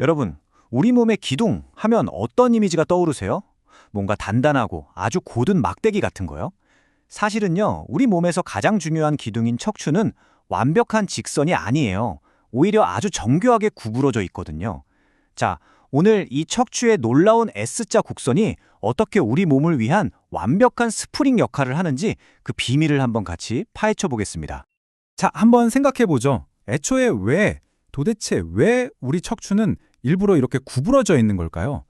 여러분, 우리 몸의 기둥 하면 어떤 이미지가 떠오르세요? 뭔가 단단하고 아주 고든 막대기 같은 거요? 사실은요, 우리 몸에서 가장 중요한 기둥인 척추는 완벽한 직선이 아니에요. 오히려 아주 정교하게 구부러져 있거든요. 자, 오늘 이 척추의 놀라운 S자 곡선이 어떻게 우리 몸을 위한 완벽한 스프링 역할을 하는지 그 비밀을 한번 같이 파헤쳐 보겠습니다. 자, 한번 생각해 보죠. 애초에 왜, 도대체 왜 우리 척추는 일부러 이렇게 구부러져 있는 걸까요?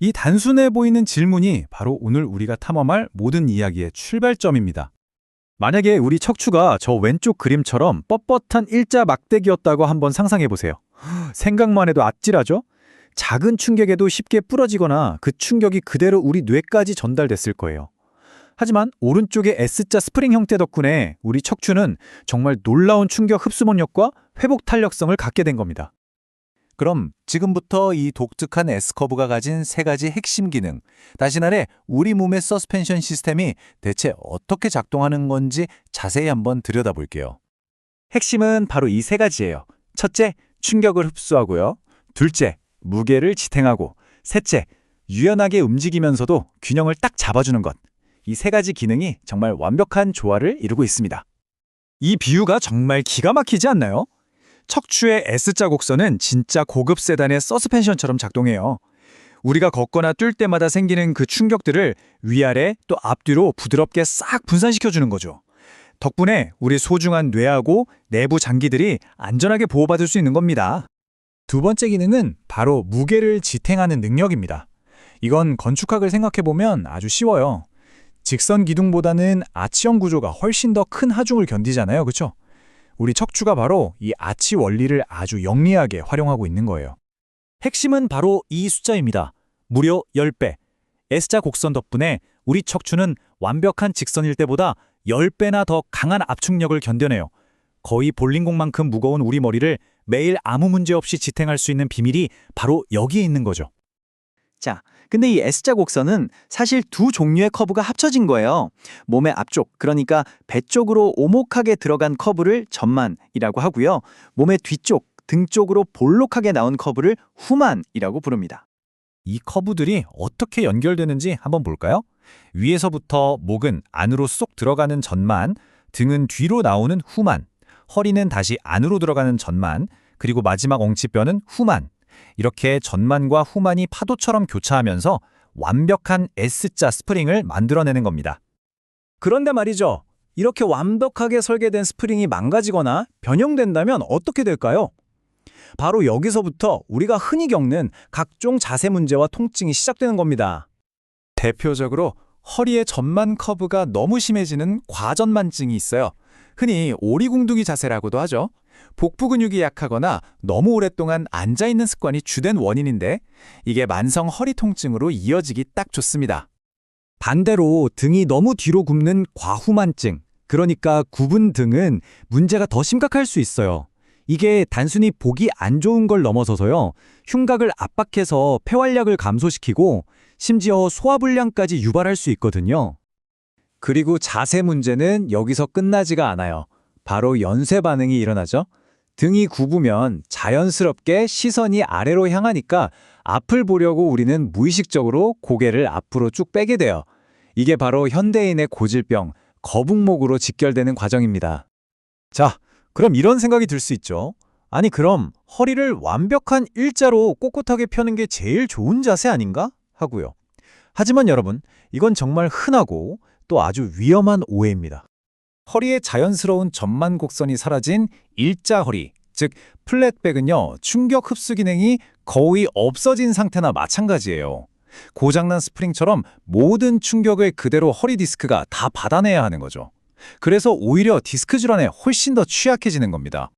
이 단순해 보이는 질문이 바로 오늘 우리가 탐험할 모든 이야기의 출발점입니다. 만약에 우리 척추가 저 왼쪽 그림처럼 뻣뻣한 일자 막대기였다고 한번 상상해 보세요. 생각만 해도 아찔하죠? 작은 충격에도 쉽게 부러지거나 그 충격이 그대로 우리 뇌까지 전달됐을 거예요. 하지만 오른쪽의 S자 스프링 형태 덕분에 우리 척추는 정말 놀라운 충격 흡수력과 회복 탄력성을 갖게 된 겁니다. 그럼 지금부터 이 독특한 S커브가 가진 세 가지 핵심 기능, 다시 말해 우리 몸의 서스펜션 시스템이 대체 어떻게 작동하는 건지 자세히 한번 들여다볼게요. 핵심은 바로 이 세 가지예요. 첫째, 충격을 흡수하고요. 둘째, 무게를 지탱하고. 셋째, 유연하게 움직이면서도 균형을 딱 잡아주는 것. 이 세 가지 기능이 정말 완벽한 조화를 이루고 있습니다. 이 비유가 정말 기가 막히지 않나요? 척추의 S자 곡선은 진짜 고급 세단의 서스펜션처럼 작동해요. 우리가 걷거나 뛸 때마다 생기는 그 충격들을 위아래 또 앞뒤로 부드럽게 싹 분산시켜주는 거죠. 덕분에 우리 소중한 뇌하고 내부 장기들이 안전하게 보호받을 수 있는 겁니다. 두 번째 기능은 바로 무게를 지탱하는 능력입니다. 이건 건축학을 생각해보면 아주 쉬워요. 직선 기둥보다는 아치형 구조가 훨씬 더 큰 하중을 견디잖아요. 그쵸? 우리 척추가 바로 이 아치 원리를 아주 영리하게 활용하고 있는 거예요. 핵심은 바로 이 숫자입니다. 무려 10배. S자 곡선 덕분에 우리 척추는 완벽한 직선일 때보다 10배나 더 강한 압축력을 견뎌내요. 거의 볼링공만큼 무거운 우리 머리를 매일 아무 문제 없이 지탱할 수 있는 비밀이 바로 여기에 있는 거죠. 자, 근데 이 S자 곡선은 사실 두 종류의 커브가 합쳐진 거예요. 몸의 앞쪽, 그러니까 배 쪽으로 오목하게 들어간 커브를 전만이라고 하고요. 몸의 뒤쪽, 등 쪽으로 볼록하게 나온 커브를 후만이라고 부릅니다. 이 커브들이 어떻게 연결되는지 한번 볼까요? 위에서부터 목은 안으로 쏙 들어가는 전만, 등은 뒤로 나오는 후만, 허리는 다시 안으로 들어가는 전만, 그리고 마지막 엉치뼈는 후만. 이렇게 전만과 후만이 파도처럼 교차하면서 완벽한 S자 스프링을 만들어내는 겁니다. 그런데 말이죠. 이렇게 완벽하게 설계된 스프링이 망가지거나 변형된다면 어떻게 될까요? 바로 여기서부터 우리가 흔히 겪는 각종 자세 문제와 통증이 시작되는 겁니다. 대표적으로 허리의 전만 커브가 너무 심해지는 과전만증이 있어요. 흔히 오리궁둥이 자세라고도 하죠. 복부 근육이 약하거나 너무 오랫동안 앉아 있는 습관이 주된 원인인데 이게 만성 허리 통증으로 이어지기 딱 좋습니다. 반대로 등이 너무 뒤로 굽는 과후만증, 그러니까 굽은 등은 문제가 더 심각할 수 있어요. 이게 단순히 보기 안 좋은 걸 넘어서서요. 흉곽을 압박해서 폐활량을 감소시키고 심지어 소화불량까지 유발할 수 있거든요. 그리고 자세 문제는 여기서 끝나지가 않아요. 바로 연쇄 반응이 일어나죠. 등이 굽으면 자연스럽게 시선이 아래로 향하니까 앞을 보려고 우리는 무의식적으로 고개를 앞으로 쭉 빼게 돼요. 이게 바로 현대인의 고질병, 거북목으로 직결되는 과정입니다. 자, 그럼 이런 생각이 들 수 있죠. 아니 그럼 허리를 완벽한 일자로 꼿꼿하게 펴는 게 제일 좋은 자세 아닌가? 하고요. 하지만 여러분, 이건 정말 흔하고 또 아주 위험한 오해입니다. 허리의 자연스러운 전만 곡선이 사라진 일자 허리, 즉 플랫백은요, 충격 흡수 기능이 거의 없어진 상태나 마찬가지예요. 고장난 스프링처럼 모든 충격을 그대로 허리 디스크가 다 받아내야 하는 거죠. 그래서 오히려 디스크 질환에 훨씬 더 취약해지는 겁니다.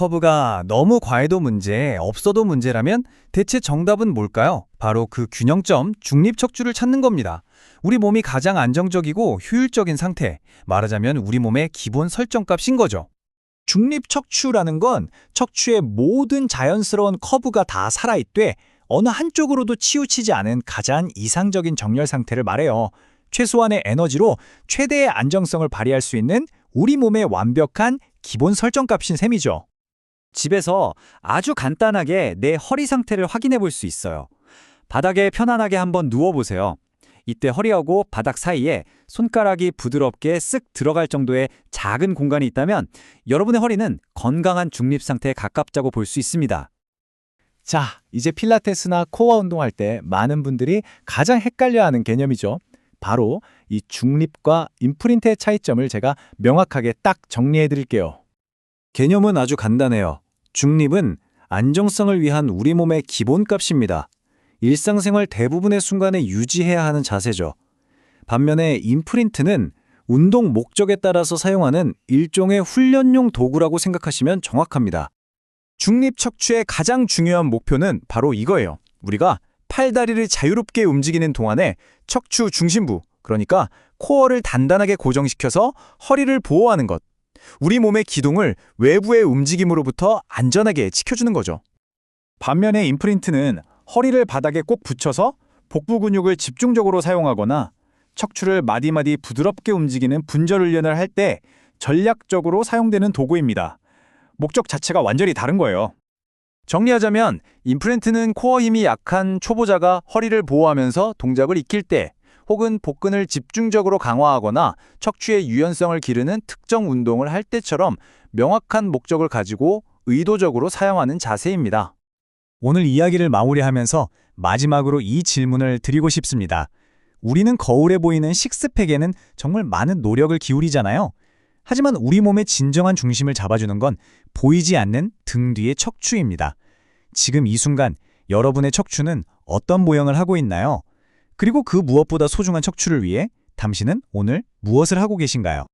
커브가 너무 과해도 문제, 없어도 문제라면 대체 정답은 뭘까요? 바로 그 균형점, 중립척추를 찾는 겁니다. 우리 몸이 가장 안정적이고 효율적인 상태, 말하자면 우리 몸의 기본 설정값인 거죠. 중립척추라는 건 척추의 모든 자연스러운 커브가 다 살아있되 어느 한쪽으로도 치우치지 않은 가장 이상적인 정렬 상태를 말해요. 최소한의 에너지로 최대의 안정성을 발휘할 수 있는 우리 몸의 완벽한 기본 설정값인 셈이죠. 집에서 아주 간단하게 내 허리 상태를 확인해 볼 수 있어요. 바닥에 편안하게 한번 누워보세요. 이때 허리하고 바닥 사이에 손가락이 부드럽게 쓱 들어갈 정도의 작은 공간이 있다면 여러분의 허리는 건강한 중립 상태에 가깝다고 볼 수 있습니다. 자, 이제 필라테스나 코어 운동할 때 많은 분들이 가장 헷갈려하는 개념이죠. 바로 이 중립과 임프린트의 차이점을 제가 명확하게 딱 정리해 드릴게요. 개념은 아주 간단해요. 중립은 안정성을 위한 우리 몸의 기본값입니다. 일상생활 대부분의 순간에 유지해야 하는 자세죠. 반면에 임프린트는 운동 목적에 따라서 사용하는 일종의 훈련용 도구라고 생각하시면 정확합니다. 중립 척추의 가장 중요한 목표는 바로 이거예요. 우리가 팔다리를 자유롭게 움직이는 동안에 척추 중심부, 그러니까 코어를 단단하게 고정시켜서 허리를 보호하는 것. 우리 몸의 기둥을 외부의 움직임으로부터 안전하게 지켜주는 거죠. 반면에 임프린트는 허리를 바닥에 꼭 붙여서 복부 근육을 집중적으로 사용하거나 척추를 마디마디 부드럽게 움직이는 분절 훈련을 할 때 전략적으로 사용되는 도구입니다. 목적 자체가 완전히 다른 거예요. 정리하자면 임프린트는 코어 힘이 약한 초보자가 허리를 보호하면서 동작을 익힐 때 혹은 복근을 집중적으로 강화하거나 척추의 유연성을 기르는 특정 운동을 할 때처럼 명확한 목적을 가지고 의도적으로 사용하는 자세입니다. 오늘 이야기를 마무리하면서 마지막으로 이 질문을 드리고 싶습니다. 우리는 거울에 보이는 식스팩에는 정말 많은 노력을 기울이잖아요. 하지만 우리 몸의 진정한 중심을 잡아주는 건 보이지 않는 등 뒤의 척추입니다. 지금 이 순간 여러분의 척추는 어떤 모형을 하고 있나요? 그리고 그 무엇보다 소중한 척추를 위해 당신은 오늘 무엇을 하고 계신가요?